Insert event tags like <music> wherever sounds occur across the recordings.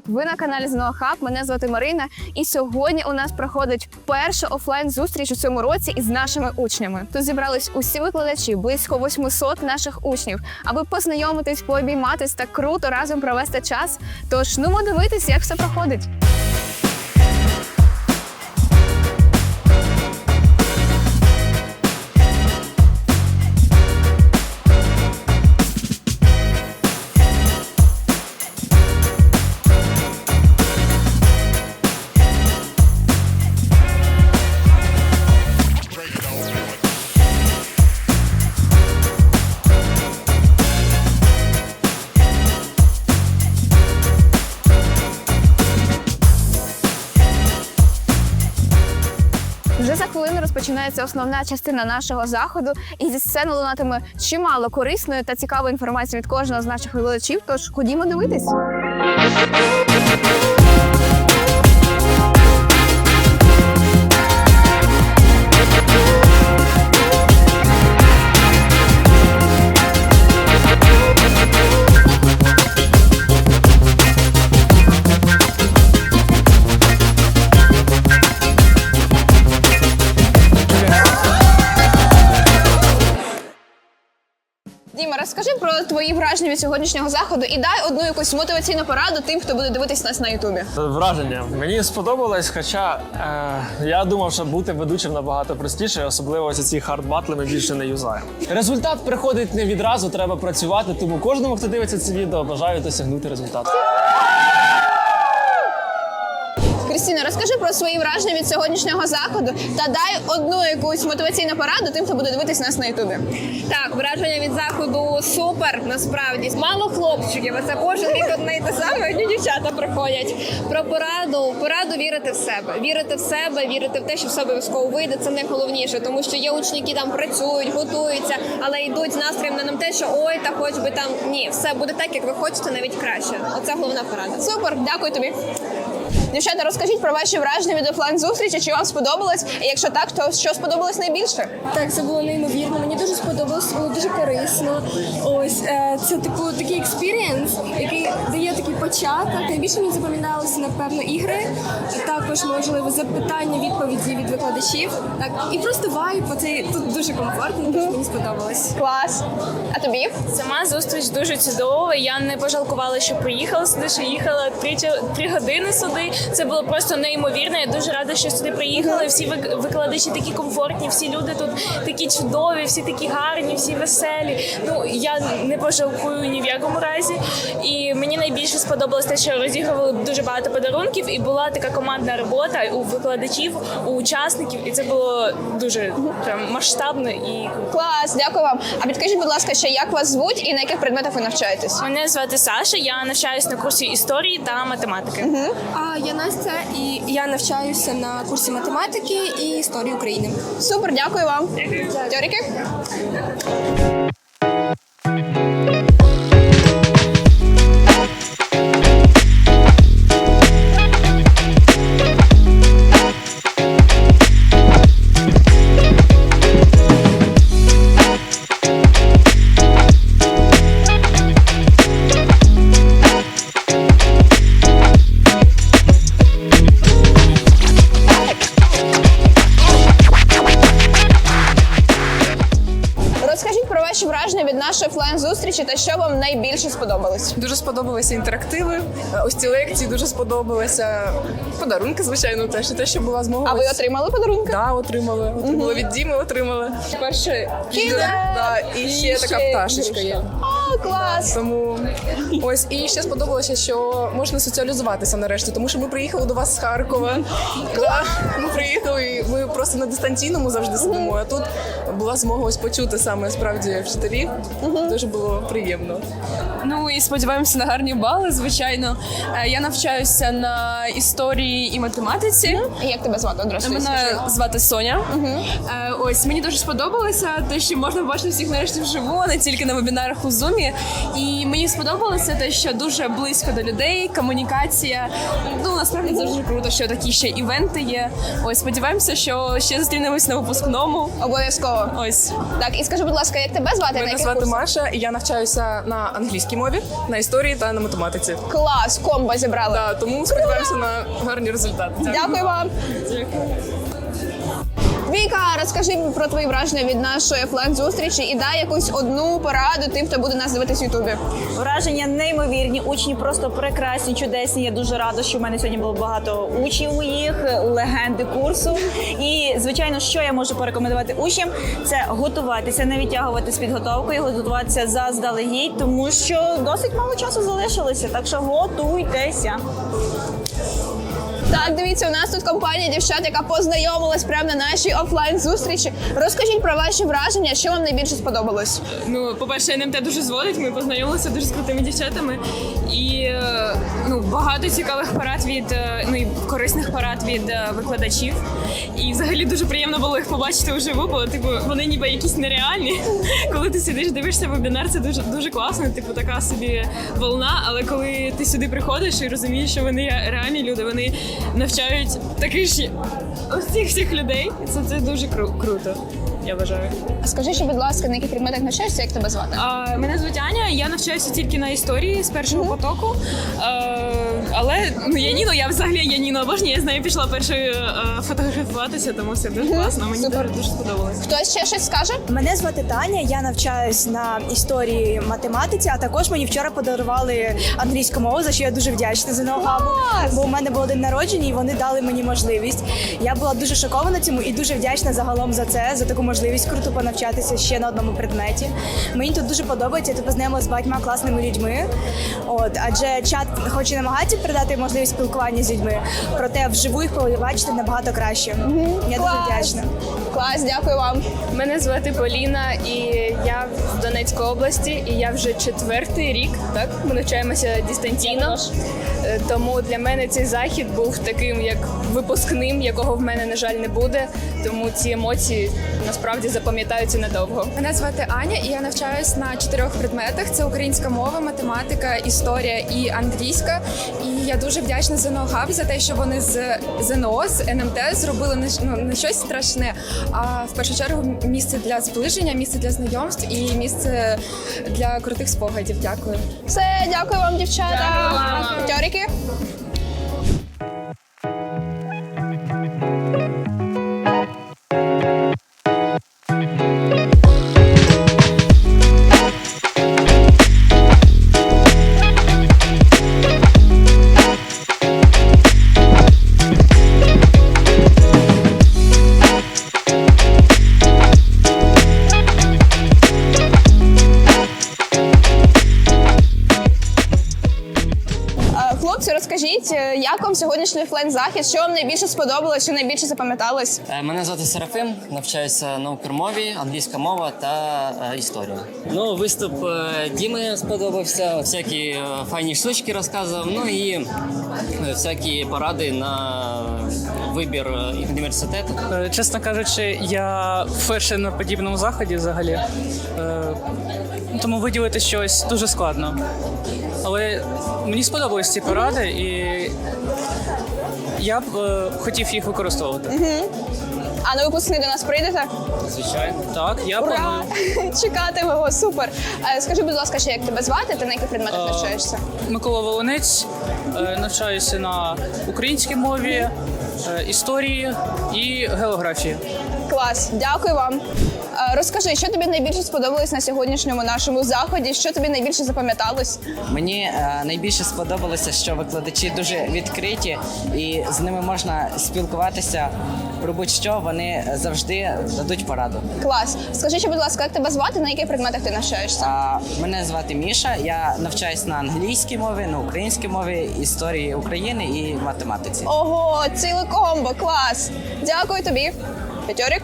привіт! Ви на каналі Хаб. Мене звати Марина. І сьогодні у нас проходить перша офлайн зустріч у цьому році із нашими учнями. Тут зібрались усі викладачі, близько 800 наших учнів, аби познайомитись, пообійматись та круто разом провести час. Тож ну дивитись, як все проходить. Вже за хвилину розпочинається основна частина нашого заходу, і зі сцени лунатиме чимало корисної та цікавої інформації від кожного з наших глядачів. Тож ходімо дивитись. Враження від сьогоднішнього заходу і дай одну якусь мотиваційну пораду тим, хто буде дивитись нас на Ютубі. Враження мені сподобалось, хоча е, я думав, що бути ведучим набагато простіше, особливо ось ці хард-батли ми більше не юзаємо. Результат приходить не відразу, треба працювати. Тому кожному, хто дивиться це відео, бажаю досягнути результату. Крістіна, розкажи про свої враження від сьогоднішнього заходу та дай одну якусь мотиваційну пораду тим, хто буде дивитись нас на Ютубі. Так, враження від заходу супер. Насправді мало хлопчиків. а Це кожен рік одне і те саме. Одні дівчата приходять. Про пораду, пораду вірити в себе. Вірити в себе, вірити в те, що все обов'язково вийде. Це найголовніше, тому що є учні, які там працюють, готуються, але йдуть з настроєм не на те, що ой, та хоч би там ні, все буде так, як ви хочете, навіть краще. Оце головна порада. Супер, дякую тобі. Дівчата, розкажіть про ваші враження від офлайн зустрічі, чи вам сподобалось? І якщо так, то що сподобалось найбільше? Так, це було неймовірно. Мені дуже сподобалось, було дуже корисно. Ось е, це типу такий експірієнс, який дає такий початок. Найбільше мені запам'яталися, напевно, ігри. Також можливо запитання, відповіді від викладачів. Так і просто вайб. Оцей тут дуже комфортно. Дуже мені сподобалось. Клас. А тобі? Сама зустріч дуже чудова. Я не пожалкувала, що приїхала сюди, що їхала три, три години сюди. Це було просто неймовірно. Я дуже рада, що сюди приїхала. Всі викладачі такі комфортні, всі люди тут такі чудові, всі такі гарні, всі веселі. Ну я не пожалкую ні в якому разі. І мені найбільше сподобалось те, що розігрували дуже багато подарунків, і була така командна робота у викладачів, у учасників, і це було дуже прям масштабно і Клас, дякую вам. А підкажіть, будь ласка, ще як вас звуть і на яких предметах ви навчаєтесь? Мене звати Саша. Я навчаюсь на курсі історії та математики. А я Настя, і я навчаюся на курсі математики і історії України. Супер, дякую вам. Дякую. Розкажіть нашої офлайн зустрічі та що вам найбільше сподобалось. Дуже сподобалися інтерактиви. е, Ось ці лекції дуже сподобалися. Подарунки, звичайно, теж і те, що була змога. А ви отримали подарунки? Да, отримали. Отримали від Діми, отримали. Перше да, і ще така пташечка є. О, клас! Тому ось і ще сподобалося, що можна соціалізуватися нарешті, тому що ми приїхали до вас з Харкова. Да, ми приїхали, і ми просто на дистанційному завжди сидимо. А тут була змога ось почути саме справді вчителів. Дуже було приємно. Ну і сподіваємося на гарні бали. Звичайно, Е, я навчаюся на історії і математиці. І Як тебе звати одразу? Мене звати Соня. Е, Ось мені дуже сподобалося, те, що можна побачити всіх нарешті вживу, а не тільки на вебінарах у Zoom. І мені сподобалося те, що дуже близько до людей, комунікація. Ну насправді це дуже круто, що такі ще івенти є. Ось Ось сподіваємося, що ще зустрінемось на випускному. Обов'язково. Ось Так, і скажи, будь ласка, як тебе звати? на Мене яких звати курсах? Маша, і я навчаюся на англійській мові, на історії та на математиці. Клас, комбо зібрали. Да, тому сподіваємося на гарні результати. Дякую вам. Віка, розкажи про твої враження від нашої офлайн зустрічі і дай якусь одну пораду тим, хто буде нас дивитися в Ютубі. Враження неймовірні, учні просто прекрасні, чудесні. Я дуже рада, що в мене сьогодні було багато учнів моїх, легенди курсу. І звичайно, що я можу порекомендувати учням, це готуватися, не відтягувати з підготовкою, готуватися заздалегідь, тому що досить мало часу залишилося. Так що готуйтеся. Так, дивіться, у нас тут компанія дівчат, яка познайомилась прямо на нашій офлайн зустрічі. Розкажіть про ваші враження, що вам найбільше сподобалось. Ну, по-перше, НМТ дуже зводить. Ми познайомилися дуже з крутими дівчатами. І е, ну, багато цікавих порад від е, ну і корисних порад від е, викладачів. І взагалі дуже приємно було їх побачити вживу, бо типу вони ніби якісь нереальні. <laughs> Коли ти сидиш, дивишся вебінар, це дуже дуже класно. Типу така собі волна. Але коли ти сюди приходиш і розумієш, що вони реальні люди, вони навчають таких ж цих всіх людей. Це, це дуже кру- круто. Я вважаю. А Скажи, ще, будь ласка, на яких предметах навчаєшся, як тебе звати? А, мене звуть Аня, я навчаюся тільки на історії з першого потоку. Е, але ну, Яніну, я взагалі Яніну обожнюю, я з нею пішла першою е, фотографуватися, тому все дуже класно. Мені Супер. дуже, дуже сподобалось. Хтось ще щось скаже? Мене звати Таня, я навчаюсь на історії математиці, а також мені вчора подарували англійську мову, за що я дуже вдячна за ногабу. Бо у мене було день народження, і вони дали мені можливість. Я була дуже шокована цьому і дуже вдячна загалом за це, за таку можливість круто понавчатися ще на одному предметі. Мені тут дуже подобається. Я тут познайомилася з багатьма класними людьми. От адже чат хоч і намагається передати можливість спілкування з людьми, проте вживу їх побачити набагато краще. Я дуже вдячна. Клас, дякую вам. Мене звати Поліна, і я в Донецькій області, і я вже четвертий рік. Так ми навчаємося дистанційно. Е, Тому для мене цей захід був таким, як випускним, якого в мене на жаль не буде. Тому ці емоції насправді запам'ятаються надовго. Мене звати Аня, і я навчаюсь на чотирьох предметах: це українська мова, математика, історія і англійська. І я дуже вдячна ЗНО Габ за те, що вони з ЗНО, з НМТ зробили не, ну, не щось страшне, а в першу чергу місце для зближення, місце для знайомств і місце для крутих спогадів. Дякую. Все, дякую вам, дівчата. Тьоріки. Е, Хлопці, розкажіть, е, як вам сьогоднішній офлайн захід? Що вам найбільше сподобалось, що найбільше запам'яталось? Е, Мене звати Серафим, навчаюся на укрмові, англійська мова та е, історія. Ну, виступ Діми сподобався, всякі файні штучки розказував, ну і всякі поради на вибір університету. Чесно кажучи, я вперше на подібному заході взагалі. Тому виділити щось дуже складно. Але мені сподобались ці поради, і я б е, хотів їх використовувати. А на випускний до нас прийдете? Звичайно. Так, я Ура! планую. <laughs> Чекатимемо, супер. Е, Скажи, будь ласка, ще як тебе звати? Ти на яких предметах Е, навчаєшся? Микола Волонець, е, навчаюся на українській мові, е, історії і географії. Клас, дякую вам. Е, Розкажи, що тобі найбільше сподобалось на сьогоднішньому нашому заході? Що тобі найбільше запам'яталось? Мені е, найбільше сподобалося, що викладачі дуже відкриті і з ними можна спілкуватися про будь-що. Вони завжди дадуть пораду. Клас. Скажи, ще, будь ласка, як тебе звати? На яких предметах ти навчаєшся? А, мене звати Міша. Я навчаюсь на англійській мові, на українській мові, історії України і математиці. Ого, ціле комбо, клас! Дякую тобі. П'ятьорік.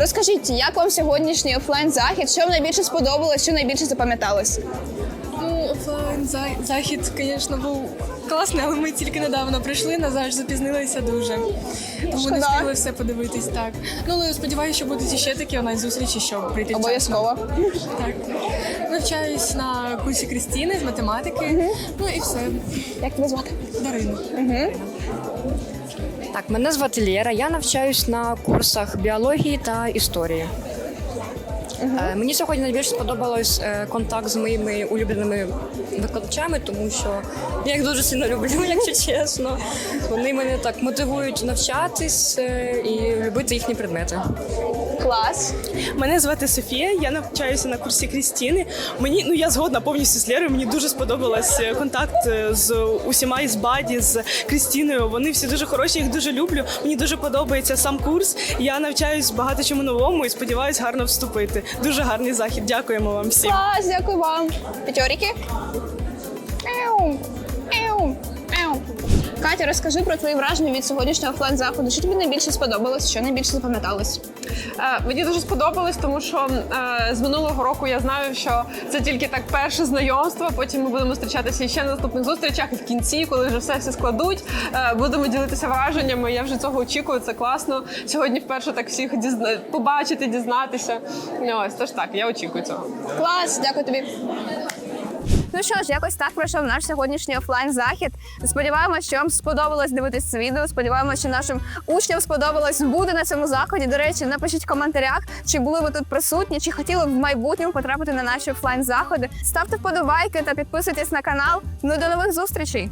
Розкажіть, як вам сьогоднішній офлайн захід? Що вам найбільше сподобалось, що найбільше запам'яталось? Ну, офлайн захід, звісно, був класний, але ми тільки недавно прийшли, на жаль, запізнилися дуже. Тому не Шкода. встигли все подивитись так. Ну, але сподіваюся, що будуть іще такі онлайн зустрічі, щоб прийти вчасно. Обов'язково. Так. Навчаюсь на курсі Крістіни з математики. Ну і все. Як тебе звати? Дарина. Так, мене звати Лєра. Я навчаюсь на курсах біології та історії. Е, Мені сьогодні найбільше сподобалось е, контакт з моїми улюбленими викладачами, тому що я їх дуже сильно люблю, <laughs> якщо чесно. Вони мене так мотивують навчатись е, і любити їхні предмети. Клас. Мене звати Софія, я навчаюся на курсі Крістіни. Мені ну я згодна повністю з Лєрою. Мені дуже сподобалась е, контакт е, з усіма із Баді, з Крістіною. Вони всі дуже хороші, їх дуже люблю. Мені дуже подобається сам курс. Я навчаюсь багато чому новому і сподіваюся гарно вступити. Дуже гарний захід. Дякуємо вам всім. Клас, дякую вам. П'ятьоріки. Катя, розкажи про твої враження від сьогоднішнього офлайн заходу. Що тобі найбільше сподобалось, що найбільше запам'яталось? Е, Мені дуже сподобалось, тому що е, з минулого року я знаю, що це тільки так перше знайомство. Потім ми будемо зустрічатися ще на наступних зустрічах. І в кінці, коли вже все все складуть, е, будемо ділитися враженнями. Я вже цього очікую. Це класно. Сьогодні вперше так всіх дізна... побачити, дізнатися. Ось тож так, я очікую цього. Клас, дякую тобі. Ну що ж, якось так пройшов наш сьогоднішній офлайн захід. Сподіваємося, що вам сподобалось дивитися це відео. Сподіваємося, що нашим учням сподобалось бути на цьому заході. До речі, напишіть в коментарях, чи були ви тут присутні, чи хотіли б в майбутньому потрапити на наші офлайн заходи. Ставте вподобайки та підписуйтесь на канал. Ну до нових зустрічей!